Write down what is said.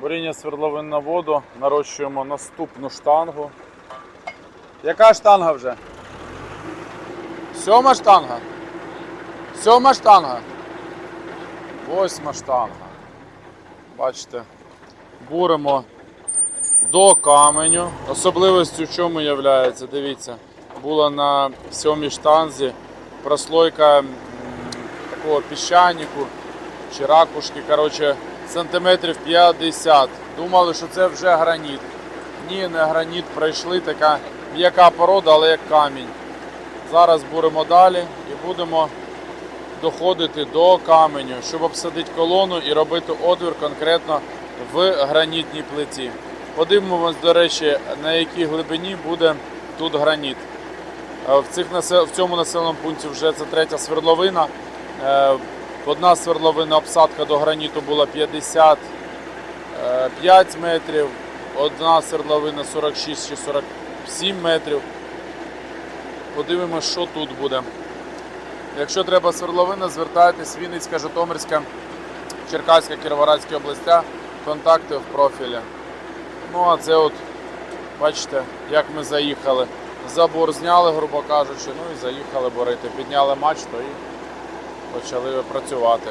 Буріння свердловин на воду. Нарощуємо наступну штангу. Яка штанга вже? Сьома штанга? Сьома штанга. Восьма штанга. Бачите, буримо до каменю. Особливістю в чому є, дивіться, була на сьомій штанзі прослойка такого піщанику чи ракушки, коротше, сантиметрів 50. Думали, що це вже граніт. Ні, не граніт, пройшли така м'яка порода, але як камінь. Зараз буримо далі і будемо доходити до каменю, щоб обсадити колону і робити отвір конкретно в гранітній плиті. Подивимось, до речі, на якій глибині буде тут граніт. Е, В, цих, в цьому населеному пункті вже це третя свердловина. Е, Одна свердловина обсадка до граніту була 55 метрів, одна свердловина 46 чи 47 метрів. Подивимось, що тут буде. Якщо треба свердловина, звертайтесь Вінницька, Житомирська, Черкаська, Кіровоградська областя, контакти в профілі. Ну а це от, бачите, як ми заїхали. Забор зняли, грубо кажучи, ну і заїхали борити. Підняли мачту і почали працювати.